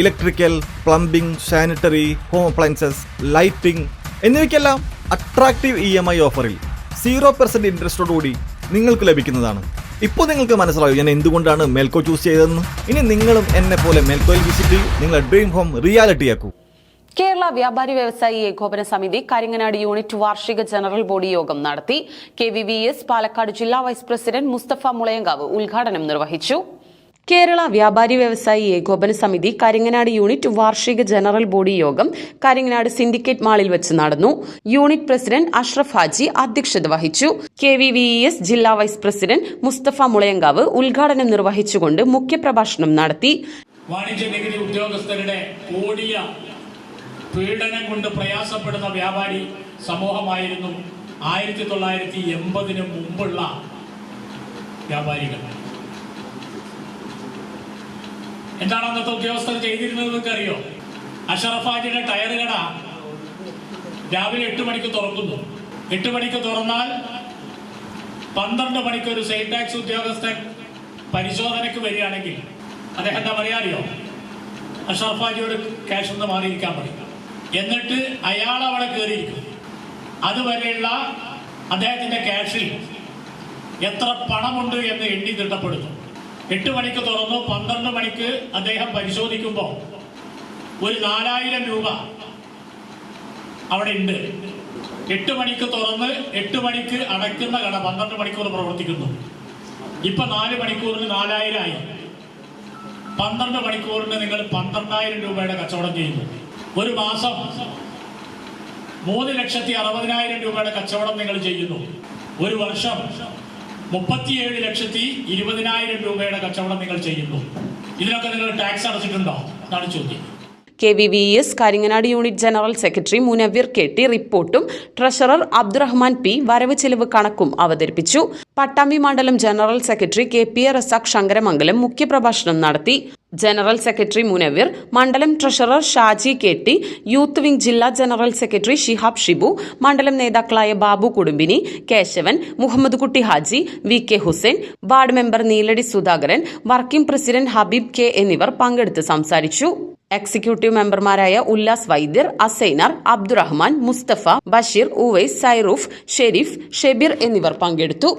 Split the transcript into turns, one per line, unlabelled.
Electrical plumbing sanitary home appliances lighting എന്നിവയ്ക്കെല്ലാം attractive E M I ഓഫറിൽ zero percent ഇൻട്രസ്റ്റോടുകൂടി നിങ്ങൾക്ക് ലഭിക്കുന്നതാണ്. ഇപ്പോൾ നിങ്ങൾക്ക് മനസ്സിലാവും ഞാൻ എന്തുകൊണ്ടാണ് മെൽക്കോ ചൂസ് ചെയ്തതെന്ന്? ഇനി നിങ്ങളും എന്നെ പോലെ മെൽക്കോയിൽ വിസിറ്റ് ചെയ്യും. നിങ്ങളുടെ ഡ്രീം ഹോം റിയാലിറ്റി ആക്കൂ.
കേരള വ്യാപാരി വ്യവസായി ഏകോപന സമിതി കരിങ്ങനാട് യൂണിറ്റ് വാർഷിക ജനറൽ ബോഡി യോഗം നടത്തി K V V S Palakkad ജില്ലാ വൈസ് പ്രസിഡന്റ് മുസ്തഫ മുളയങ്കാവ് ഉദ്ഘാടനം നിർവഹിച്ചു. കേരള വ്യാപാരി വ്യവസായി ഏകോപന സമിതി കരിങ്ങനാട് യൂണിറ്റ് വാർഷിക ജനറൽ ബോഡി യോഗം കരിങ്ങനാട് സിൻഡിക്കേറ്റ് മാളിൽ വെച്ച് നടന്നു. യൂണിറ്റ് പ്രസിഡന്റ് അഷ്റഫ് ഹാജി അധ്യക്ഷത വഹിച്ചു. കെ വി വി എസ് ജില്ലാ വൈസ് പ്രസിഡന്റ് മുസ്തഫ മുളയങ്കാവ് ഉദ്ഘാടനം നിർവഹിച്ചുകൊണ്ട് മുഖ്യപ്രഭാഷണം നടത്തി.
വാണിജ്യ പീഡനം കൊണ്ട് പ്രയാസപ്പെടുന്ന വ്യാപാരി സമൂഹമായിരുന്നു ആയിരത്തി തൊള്ളായിരത്തി എൺപതിന് മുമ്പുള്ള വ്യാപാരികൾ. എന്താണ് അന്നത്തെ ഉദ്യോഗസ്ഥർ ചെയ്തിരുന്നത് നിങ്ങൾക്ക് അറിയോ? അഷറഫാജിയുടെ ടയർ കട രാവിലെ എട്ട് മണിക്ക് തുറക്കുന്നു. എട്ട് മണിക്ക് തുറന്നാൽ പന്ത്രണ്ട് മണിക്ക് ഒരു സെയിൽ ടാക്സ് ഉദ്യോഗസ്ഥൻ പരിശോധനയ്ക്ക് വരികയാണെങ്കിൽ അദ്ദേഹം എന്താ പറയാ അറിയോ? അഷറഫാജിയോട് ക്യാഷ് ഒന്ന് മാറിയിരിക്കാൻ പറയും. എന്നിട്ട് അയാൾ അവിടെ കയറിയിരിക്കും അതുവരെയുള്ള അദ്ദേഹത്തിന്റെ ക്യാഷിൽ എത്ര പണമുണ്ട് എന്ന് എണ്ണി തിട്ടപ്പെടുത്തും. എട്ട് മണിക്ക് തുറന്നു പന്ത്രണ്ട് മണിക്ക് അദ്ദേഹം പരിശോധിക്കുമ്പോൾ ഒരു നാലായിരം രൂപ അവിടെ ഉണ്ട്. എട്ട് മണിക്ക് തുറന്ന് എട്ട് മണിക്ക് അടയ്ക്കുന്ന കട പന്ത്രണ്ട് മണിക്കൂർ പ്രവർത്തിക്കുന്നു. ഇപ്പൊ നാല് മണിക്കൂറിന് നാലായിരം ആയി പന്ത്രണ്ട് മണിക്കൂറിന് നിങ്ങൾ പന്ത്രണ്ടായിരം രൂപയുടെ കച്ചവടം ചെയ്യുന്നു. ഒരു മാസം മൂന്ന് ലക്ഷത്തി അറുപതിനായിരം രൂപയുടെ കച്ചവടം നിങ്ങൾ ചെയ്യുന്നു. ഒരു വർഷം മുപ്പത്തിയേഴ് ലക്ഷത്തി ഇരുപതിനായിരം രൂപയുടെ കച്ചവടം നിങ്ങൾ ചെയ്യുന്നു. ഇതിനൊക്കെ നിങ്ങൾ ടാക്സ് അടച്ചിട്ടുണ്ടോ? എന്നാണ് ചോദ്യം.
K V V S Karinganad unit general secretary Munaveer K T റിപ്പോർട്ടും ട്രഷറർ അബ്ദുറഹ്മാൻ പി വരവ് ചെലവ് കണക്കും അവതരിപ്പിച്ചു. പട്ടാമ്പി മണ്ഡലം general secretary K P A Razak Sankaramangalam മുഖ്യപ്രഭാഷണം നടത്തി. ജനറൽ സെക്രട്ടറി മുനവീർ മണ്ഡലം treasurer Shaji K T youth wing ജില്ലാ ജനറൽ സെക്രട്ടറി ഷിഹാബ് ഷിബു മണ്ഡലം നേതാക്കളായ Babu Kudumbini Keshavan Muhammad Kutty Haji V K Hussain ward member Neeladi Sudhakaran working president Habeeb K എന്നിവർ പങ്കെടുത്ത് സംസാരിച്ചു. Executive മെമ്പർമാരായ ഉല്ലാസ് വൈദ്യർ അസൈനർ അബ്ദുറഹ്മാൻ മുസ്തഫ ബഷീർ ഉവൈസ് സൈറൂഫ് ഷെരീഫ് ഷെബീർ എന്നിവർ പങ്കെടുത്തു.